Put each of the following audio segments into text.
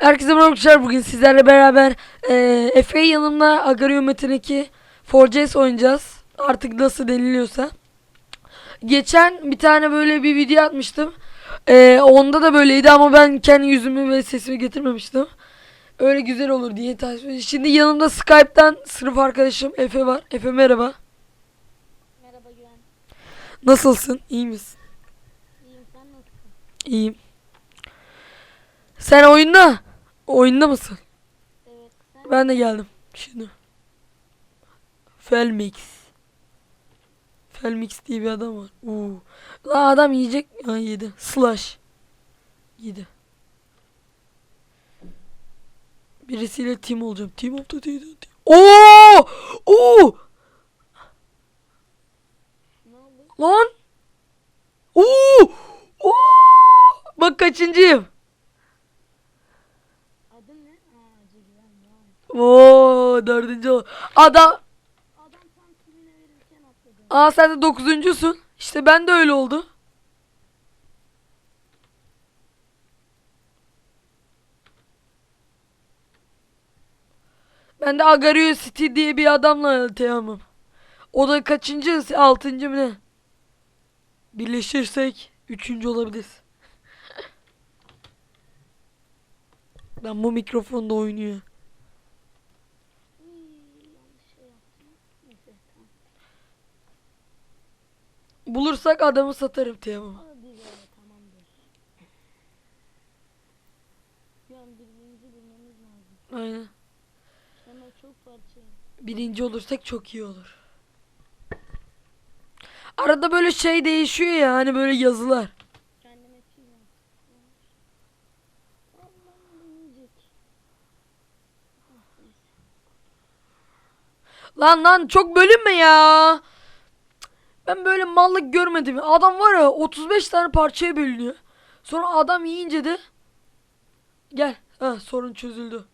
Herkese merhaba arkadaşlar. Bugün sizlerle beraber e, Efe yanımda Agario Metin 2 4CS oynayacağız. Artık nasıl deniliyorsa. Geçen bir tane böyle bir video atmıştım. E, onda da böyleydi ama ben kendi yüzümü ve sesimi getirmemiştim. Öyle güzel olur diye tasvir Şimdi yanımda Skype'tan sınıf arkadaşım Efe var. Efe merhaba. Merhaba Güven. Nasılsın? İyi misin? İyiyim sen nasılsın? İyiyim. Sen oyunda? Oyunda mısın? Evet sen Ben de geldim. Şimdi. Felmix. Felmix diye bir adam var. Uuu. La adam yiyecek. Ha yedi. Slash. Yedi. Birisiyle team olacağım. Team of the day. Oo! Oo! Lan! Oo! Oo! Bak kaçıncıyım. Adın ne? Aa Hacı Güven. Vay. Oo, dördüncü ol. Adam. Aa sen de dokuzuncusun. İşte ben de öyle oldu. Ben de Agario City diye bir adamla teyamım. O da kaçıncı? Altıncı mı ne? Birleşirsek üçüncü olabiliriz. Lan bu mikrofonda oynuyor. Uy, yanlış şey yaptım. Neyse tamam. Bulursak adamı satarım teyamım. Hadi böyle tamamdır. Güven birbirimizi bulmamız lazım. Aynen. Sana çok parça. Birinci olursak çok iyi olur. Arada böyle şey değişiyor ya hani böyle yazılar. Kendime Allah'ım deneyecek. Ah, neyse. Lan lan çok bölünme ya. Ben böyle mallık görmedim. Adam var ya 35 tane parçaya bölünüyor. Sonra adam yiyince de gel. Ha sorun çözüldü.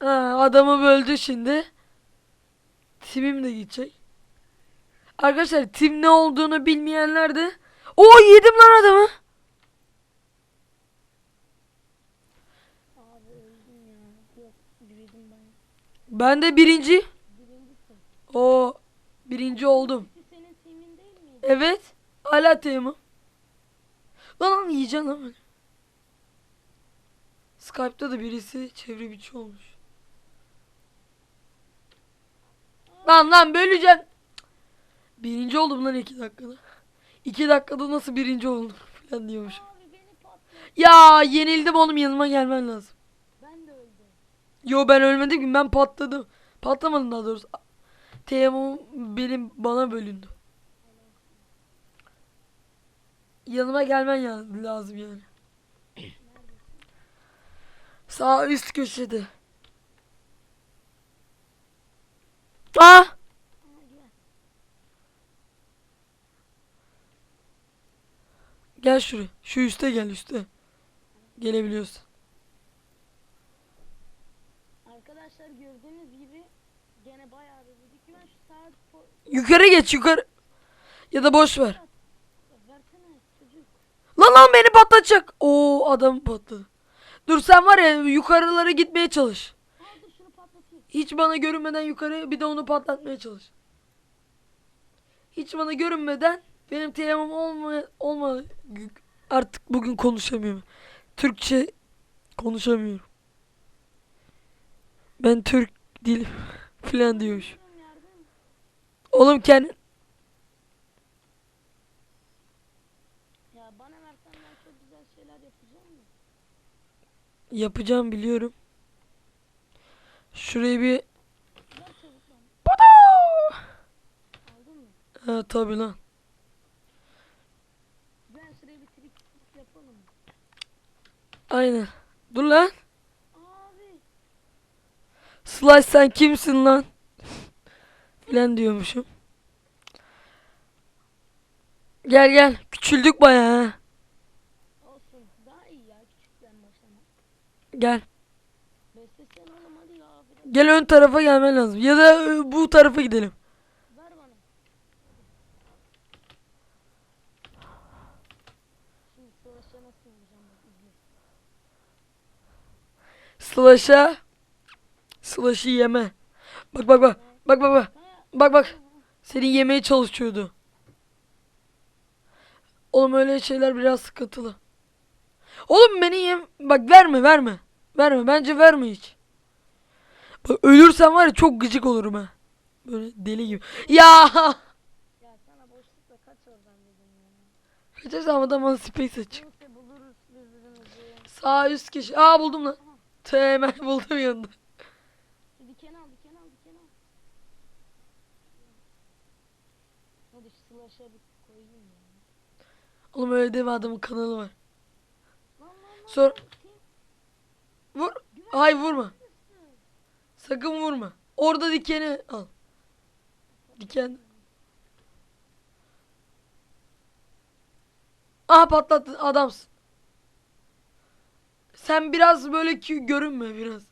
Ha adamı böldü şimdi. Timim de gidecek. Arkadaşlar tim ne olduğunu bilmeyenler de Oo yedim lan adamı. Abi öldüm ya. Yok büyüdüm ben. Ben de birinci. O birinci oldum. Birisi senin timin değil miydi? Evet. Hala teyamım. Lan lan yiyeceğim lan. Skype'da da birisi çevre biçi olmuş. Lan lan böleceğim. Birinci oldum lan iki dakikada. İki dakikada nasıl birinci oldum falan diyormuşum. Abi beni patladı. Ya yenildim oğlum yanıma gelmen lazım. Yo ben ölmedim ki ben patladım. Patlamadım daha doğrusu. Teyamım benim bana bölündü. Yanıma gelmen ya- lazım yani. Sağ üst köşede. Aa! Güven. Gel şuraya. Şu üste gel üste. Gelebiliyorsun. Arkadaşlar gördüğünüz gibi gene bayağı bir büyüdük. Güven şu saat po- Yukarı geç yukarı. Ya da boş ver. Lan lan beni patlatacak. Oo adam patladı. Dur sen var ya yukarılara gitmeye çalış. Hiç bana görünmeden yukarı bir de onu patlatmaya çalış. Hiç bana görünmeden benim teyamım olma olma artık bugün konuşamıyorum. Türkçe konuşamıyorum. Ben Türk değilim falan diyormuş. Oğlum kendi Ya bana versen ben çok güzel şeyler yapacağım mı? yapacağım biliyorum. Şurayı bir? Ha tabi lan. Ben şuraya bir trik yapalım? Aynen. Dur lan. Abi. Slash sen kimsin lan? falan diyormuşum. Gel gel. Küçüldük bayağı. Olsun. Daha iyi ya. Gel. Gel ön tarafa gelmen lazım. Ya da e, bu tarafa gidelim. Ver bana. Slash'a Slash'ı yeme. Bak bak bak. Bak bak bak. Bak bak. Seni yemeye çalışıyordu. Oğlum öyle şeyler biraz sıkıntılı. Oğlum beni yem... Bak verme verme. Verme bence verme hiç. Bak ölürsem var ya çok gıcık olurum ha. Böyle deli gibi. Ya! Ya sana boşlukla kaç oradan dedim ya. Kaçarsam adamın space aç. Neyse buluruz birbirimizi. Sağ üst köşe. Aa buldum lan. Hemen buldum yanında. Şu diken al diken al diken al. Hadi şu slash'a bir koyayım ya. Oğlum öyle deme adamın kanalı var. Sor. Vur. Hayır vurma. Sakın vurma. Orada dikeni al. Diken. Aha patlattın adamsın. Sen biraz böyle kü- görünme biraz.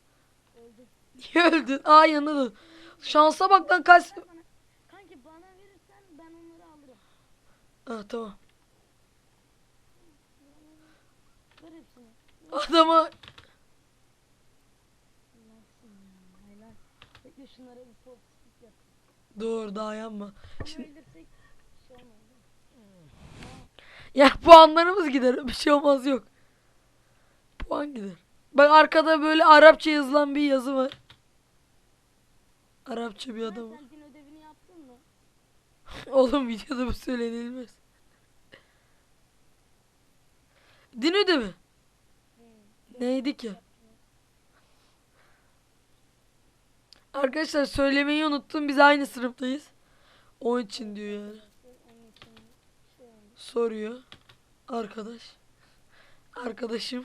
Öldü. Niye öldün? Aa yanına dön. Şansa bak lan kaç. Kanki bana verirsen ben onları alırım. Ah tamam. Ver hepsini. Adama şunlara bir pop spit yap. Dur daha yanma. Şimdi- şey olmaz. mi? Ya puanlarımız gider. Bir şey olmaz yok. Puan gider. Bak arkada böyle Arapça yazılan bir yazı var. Arapça bir adam var. Sen din ödevini yaptın mı? Oğlum videoda bu söylenilmez. Din ödevi. Neydi ki? Arkadaşlar söylemeyi unuttum. Biz aynı sınıftayız. Onun için diyor yani. Soruyor. Arkadaş. Arkadaşım.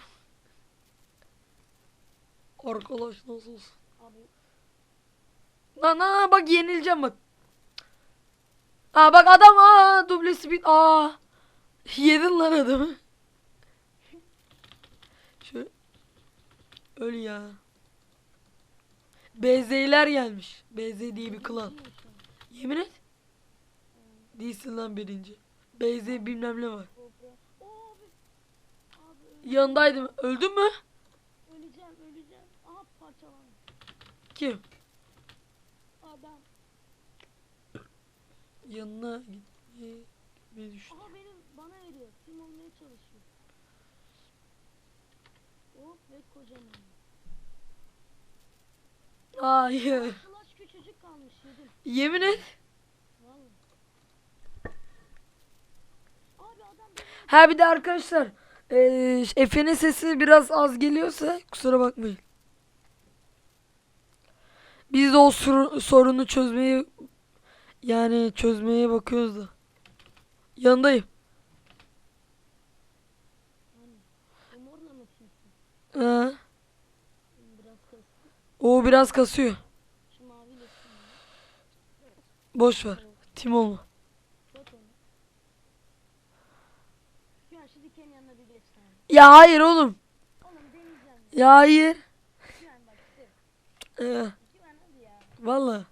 Arkadaş nasılsın? Abi Lan lan bak yenileceğim bak. Aa bak adam aa duble speed aa. Yedin lan adamı. Şu öl ya. BZ'ler gelmiş. BZ diye bir klan. Yemin et. Değilsin lan birinci. BZ bilmem ne var. Yanındaydım. Öldün mü? öleceğim öleceğim. Aha parçalandı. Kim? Adam. Yanına gitmeye düştü. Aha benim bana veriyor. Tim olmaya çalışıyor. Hop ve kocaman. Hayır. Flash küçücük kalmış yedim. Yemin et. Ha bir de arkadaşlar eee Efe'nin sesi biraz az geliyorsa kusura bakmayın. Biz de o sor- sorunu çözmeyi yani çözmeye bakıyoruz da. Yanındayım. hani umurla mı kimsin? Ha, o biraz kasıyor. Boş ver. Tim olma. Ya hayır oğlum. Ya. Hayır. Ee. Valla.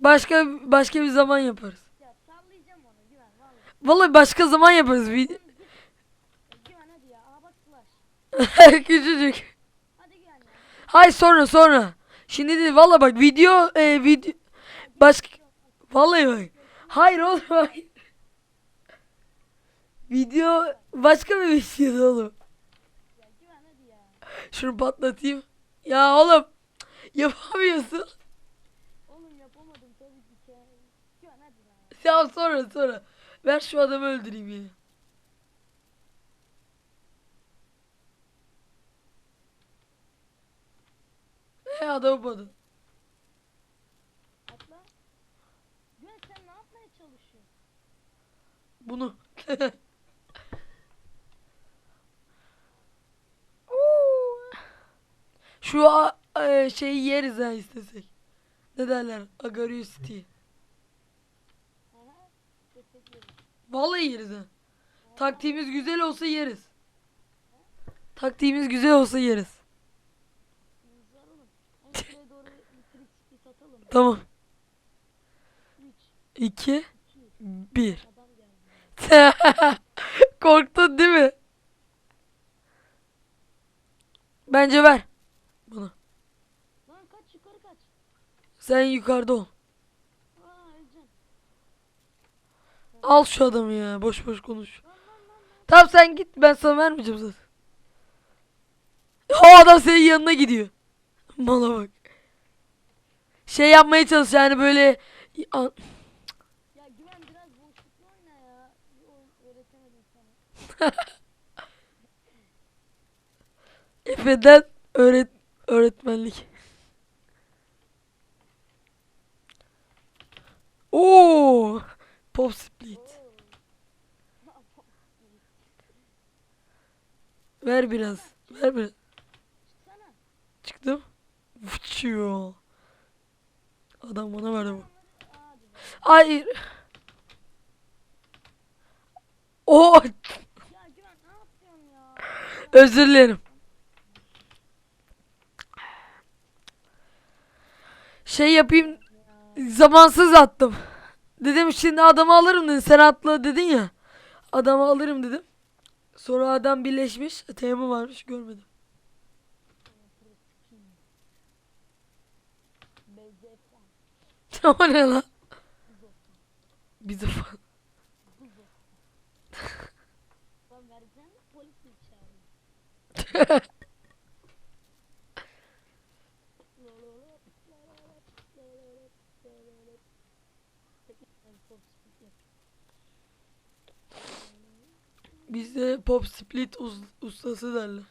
Başka başka bir zaman yaparız. Vallahi başka zaman yaparız. Bir... Ya güven hadi ya. Aha bak flash. Küçücük. Hay sonra sonra. Şimdi değil valla bak video e, video başka vallahi bak. Hayır oğlum hayır. Video başka bir video oğlum. Şunu patlatayım. Ya oğlum yapamıyorsun. Oğlum yapamadım tabii ki. Ya sonra sonra. Ver şu adamı öldüreyim ya. E adamı padın. Atla. Güven sen ne yapmaya çalışıyorsun? Bunu. Şu a- e, şeyi yeriz ha istesek. Ne derler? Agarius. Aha. Vallahi yeriz ha. Taktiğimiz güzel olsa yeriz. Taktiğimiz güzel olsa yeriz. Güzel oğlum. Ama şuraya doğru bir trik spit atalım. Tamam. 3, 2 2, 1 adam geldi. Korktun değil mi? Bence ver. bana. Lan kaç yukarı kaç. Sen yukarıda ol. Al şu adamı ya. Boş boş konuş. Lan lan lan lan. Tamam sen git. Ben sana vermeyeceğim zaten. O adam senin yanına gidiyor. Mala bak. Şey yapmaya çalış yani böyle Ya güven biraz boşluklu oyna ya. Öğretemedim sana. Efe'den öğret öğretmenlik. Oo! Pop split. Ver biraz. Ver biraz. Çıktım. Uçuyor. Adam bana verdi bu. Hayır. Ya? Özür dilerim. Şey yapayım. Zamansız attım. Dedim şimdi adamı alırım dedim. Sen atla dedin ya. Adamı alırım dedim. Sonra adam birleşmiş. Teymi varmış görmedim. o ne lan? Bizi? Bizde pop split uz- ustası derler.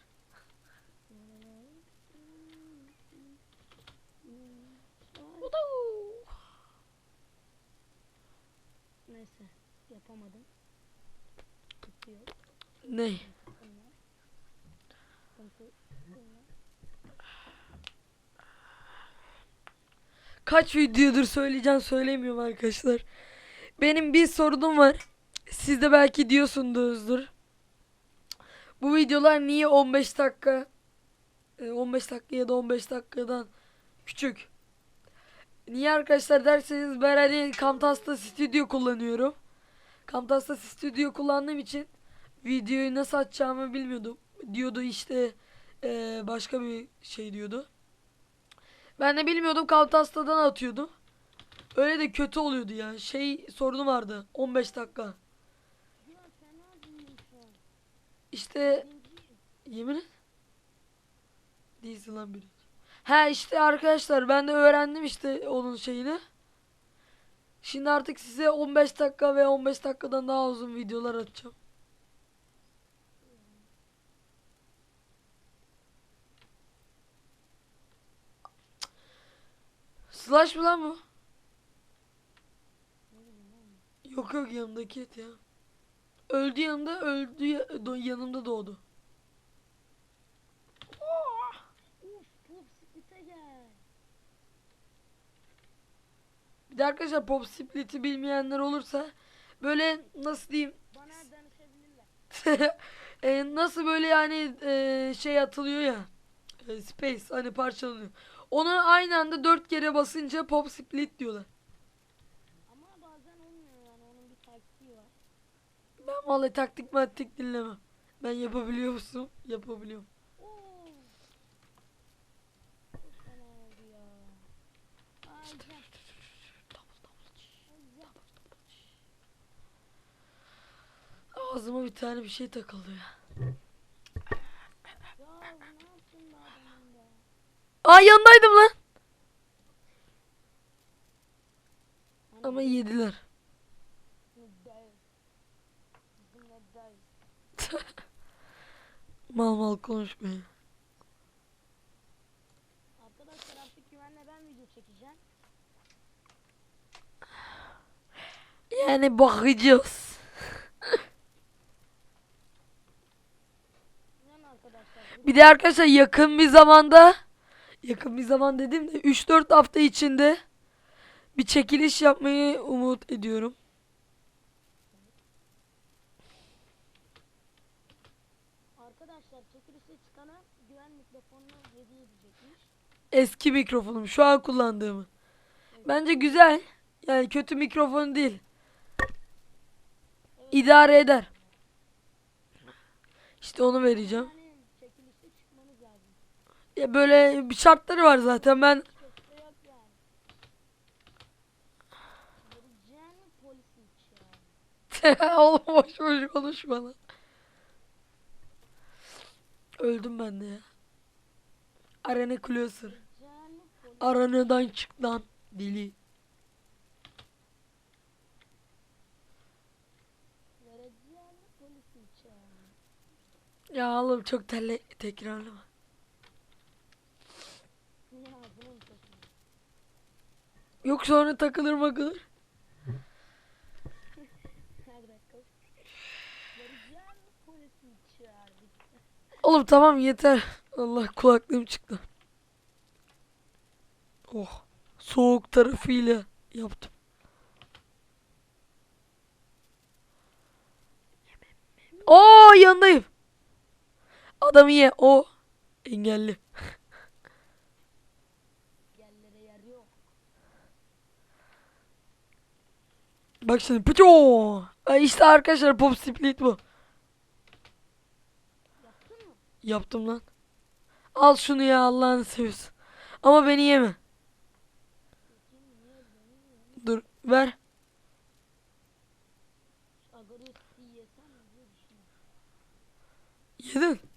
Neyse yapamadım. Sıkıntı yok. Ne? Kaç videodur söyleyeceğim söylemiyorum arkadaşlar. Benim bir sorunum var. Siz de belki diyorsunuzdur. Bu videolar niye 15 dakika e, 15 dakika ya da 15 dakikadan küçük? Niye arkadaşlar derseniz ben hani Camtasia Studio kullanıyorum. Camtasia Studio kullandığım için videoyu nasıl açacağımı bilmiyordum. Diyordu işte e, başka bir şey diyordu. Ben de bilmiyordum Camtasia'dan atıyordum. Öyle de kötü oluyordu ya. Şey sorunu vardı. 15 dakika. İşte yemin et. Değilsin lan birinci. He işte arkadaşlar ben de öğrendim işte onun şeyini. Şimdi artık size 15 dakika ve 15 dakikadan daha uzun videolar atacağım. Slash mı lan bu? Yok yok yanımdaki et ya. Öldü yanımda öldü yanımda doğdu. Bir de arkadaşlar Pop Split'i bilmeyenler olursa böyle nasıl diyeyim e, nasıl böyle yani e, şey atılıyor ya e, space hani parçalanıyor. Onu aynı anda dört kere basınca Pop Split diyorlar. Ama bazen olmuyor yani onun bir taktiği var. Ben vallahi taktik maktik dinlemem. Ben yapabiliyor musun? Yapabiliyorum. Oo. Çok fena oldu ya. Ay gel. Ay, gel. Ağzıma bir tane bir şey takıldı ya. Ya ne yaptın be adamın be? Aa yanındaydım lan. Ama yediler. Mal mal konuşmayın. Arkadaşlar artık güvenle ben video çekeceğim. Yani bakacağız. Bir de arkadaşlar yakın bir zamanda yakın bir zaman dedim de 3-4 hafta içinde bir çekiliş yapmayı umut ediyorum. Arkadaşlar çekilişe çıkana güven mikrofonunu hediye edecekmiş. Eski mikrofonum şu an kullandığımı. Bence güzel. Yani kötü mikrofon değil. İdare eder. İşte onu vereceğim. Yani çekilişte çıkmanız lazım. Ya böyle bir şartları var zaten ben oğlum boş boş konuşma lan. Öldüm ben de ya. Arena Closer. Arana'dan çık lan deli. Ya oğlum çok telle tekrarlama. Ya bunun takımı. Yok sonra takılır makılır. Oğlum tamam yeter. Allah kulaklığım çıktı. Oh. Soğuk tarafıyla yaptım. Oo yanındayım. Adamı ye. O engelli. Bak şimdi pıço. İşte arkadaşlar pop split bu. Yaptım lan. Al şunu ya Allah'ını seviyorsun. Ama beni yeme. Dur ver. Agorist'i yesem mi diye düşünüyorum. Yedin.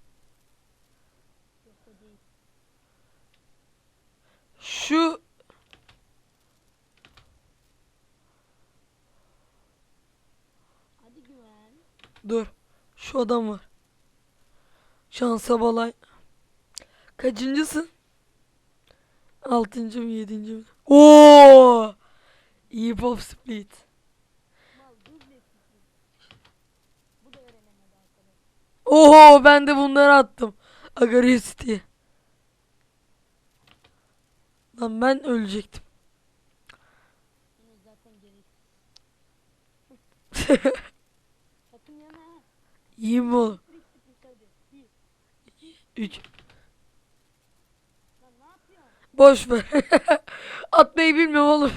Yok o değil. Şu Hadi güven. Dur. Şu adam var. Şansa balay. Kaçıncısın? Altıncı mı yedinci mi? Oo! İyi pop split. Oho ben de bunları attım. Agarius Lan ben ölecektim. Yine zaten gereksiz. Sakın yeme ha. İyi mi oğlum? Split split hadi. Bir. 3. Lan ne yapıyorsun? Boş ver. Atmayı bilmiyorum oğlum.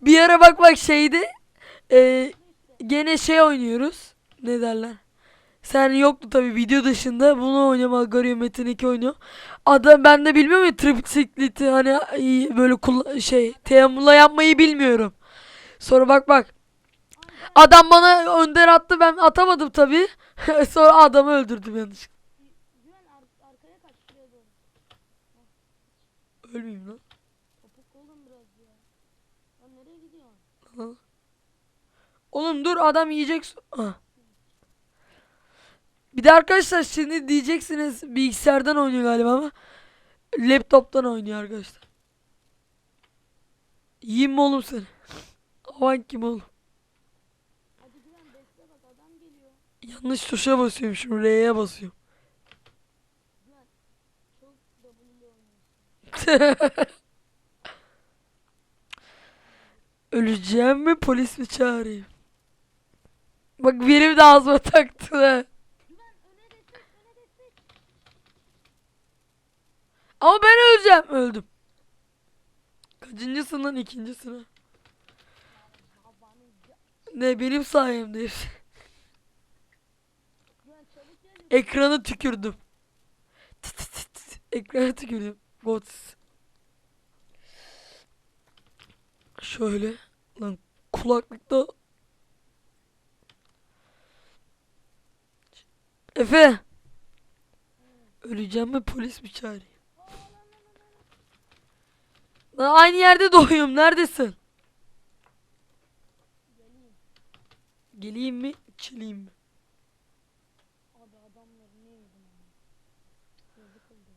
bir ara bak bak şeydi. E, gene şey oynuyoruz. Ne derler? Sen yoktu tabi video dışında. Bunu oynuyorum. Agario Metin 2 oynuyor. Adam ben de bilmiyorum ya tricyclet'i hani böyle şey teamula yapmayı bilmiyorum. Sonra bak bak. Adam bana önder attı ben atamadım tabi. Sonra adamı öldürdüm doğru. Ölmeyeyim lan. Oğlum. Lan dur adam yiyecek. Ah. Bir de arkadaşlar şimdi diyeceksiniz bilgisayardan oynuyor galiba ama laptoptan oynuyor arkadaşlar. Yiyeyim mi oğlum seni? Aman kim oğlum? Hadi güven bekle bak adam geliyor. Yanlış tuşa basıyorum şimdi R'ye basıyorum. Öleceğim mi polis mi çağırayım? Bak benim de ağzıma taktı. Destek. Ama ben öleceğim. Öldüm. İkincisine? Babanın ya. Ne benim sayemde. Ekrana tükürdüm. Tıt tıt tıt tıt. Ekrana tükürdüm. Bots. Şöyle. Lan kulaklıkta. Efe. Öleceğim mi polis mi çağırayım? Lan aynı yerde doğuyorum. Neredesin? Geleyim mi? Çileyim mi? Abi adamları ne yedim ama. Yazık oldu.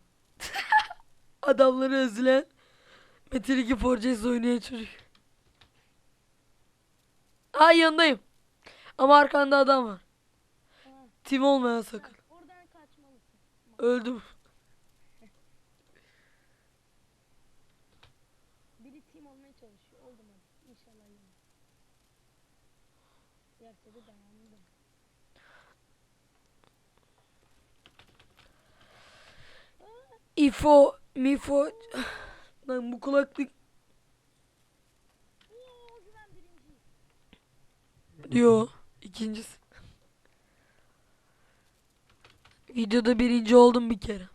Adamları özleyen Metin 2 Forces oynayan çocuk. Aa yanındayım. Ama arkanda adam var. Tim olmayan sakın. bak, oradan kaçmalısın. Öldüm. Biri team olmaya çalışıyor. Oldum hadi. İnşallah yine. Yerse de dayandım. Ifo, Mifo. Lan bu kulaklık diyor. İkincisi. Videoda birinci oldum bir kere.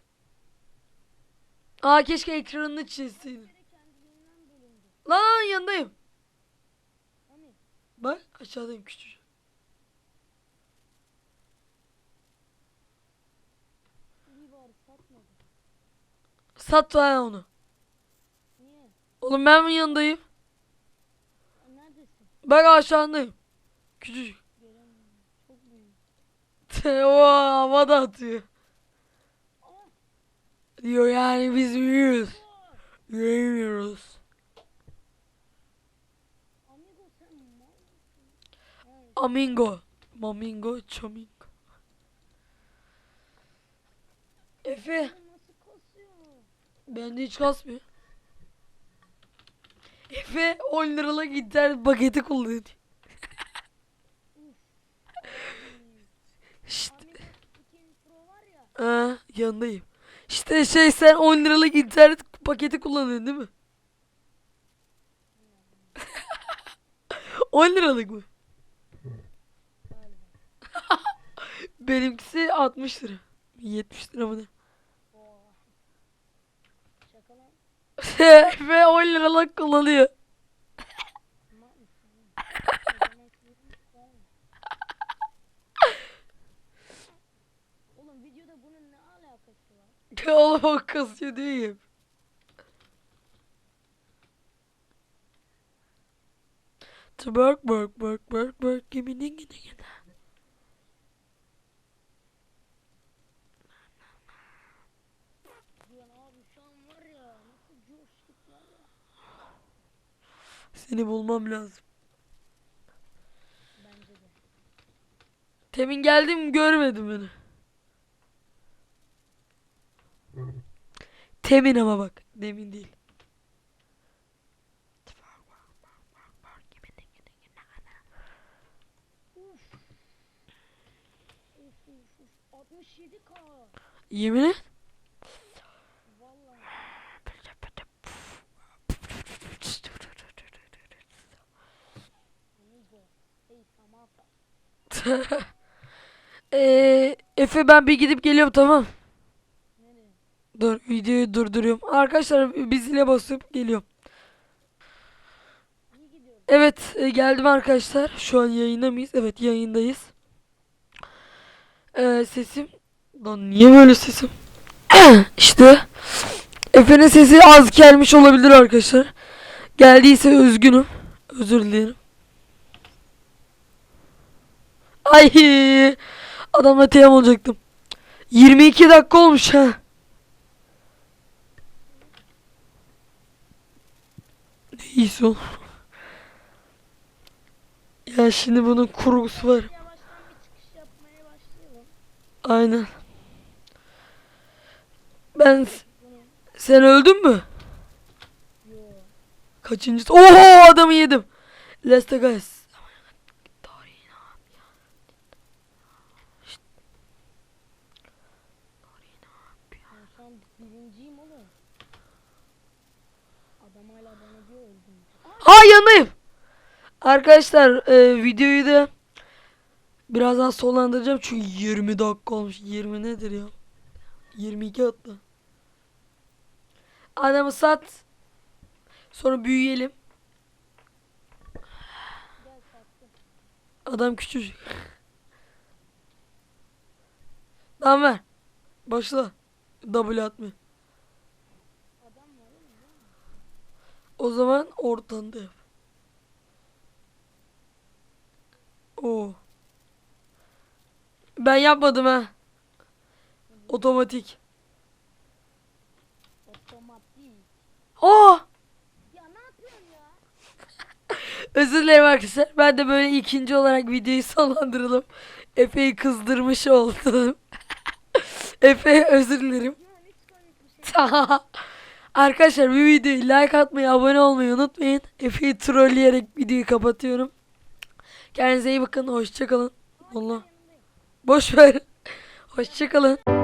Aa keşke ekranını çizseydin. Lan yanındayım. Bak aşağıdayım küçücük. Sat lan onu. Niye? Oğlum ben mi yanındayım? Aa, Neredesin? Bak aşağıdayım. Küçücük. Göremiyorum. Çok büyük. o havada atıyor. Diyor yani biz mısın? Evet. Amingo. Mamingo. Chamingo. Efe. Bende hiç kasmıyor. Efe 10 liralık internet paketi kullanıyor. Şşt. Amigo 2 Pro var ya. Ha, yanındayım. İşte şey sen 10 liralık internet paketi kullanıyorsun değil mi? 10 liralık mı? Benimkisi 60 lira. 70 lira mı ne? Ve 10 liralık kullanıyor. Oğlum? Videoda bunun ne alakası var? Oğlum o kasıyor değil. To work, work, work, work, work, give me ding, ding, ding. Diyorsun abi şu an var ya nasıl coştuk var ya. Seni bulmam lazım. Temin geldim görmedim beni. Temin ama bak. Demin değil. Uf. Uf uf uf. 67k. Yemin et. Eee Efe ben bir gidip geliyorum tamam. Nereye? Dur videoyu durduruyorum. Arkadaşlar bir zile basıp geliyorum. Evet e, geldim arkadaşlar. Şu an yayında mıyız? Evet yayındayız. Ee, sesim. Lan niye böyle sesim? işte. Efe'nin sesi az gelmiş olabilir arkadaşlar. Geldiyse üzgünüm. Özür dilerim. Ay adamla teyam olacaktım. 22 dakika olmuş ha. Ne iyisi oğlum. Ya şimdi bunun kurgusu var. Aynen. Ben sen öldün mü? Kaçıncı? Oho adamı yedim. Go guys. Ben şu an birinciyim oğlum. Adam hala bana diyor öldüm. Ha yanındayım. Arkadaşlar e, videoyu da biraz daha sonlandıracağım çünkü 20 dakika olmuş. 20 nedir ya? 22 hatta. Adamı sat. Sonra büyüyelim. Adam küçücük. Tamam ver. Başla. W atmıyor. O zaman ortanda yap. Oo. Ben yapmadım ha. Otomatik. Otomatik. Oo. Ya ne yapıyorsun ya? Özür dilerim arkadaşlar. Ben de böyle ikinci olarak videoyu sonlandıralım. Efe'yi kızdırmış oldum. Efe özür dilerim. Bir. Arkadaşlar bu videoyu like atmayı, abone olmayı unutmayın. Efe'yi trolleyerek videoyu kapatıyorum. Kendinize iyi bakın. Hoşçakalın. Allah. Boş ver. Hoşçakalın.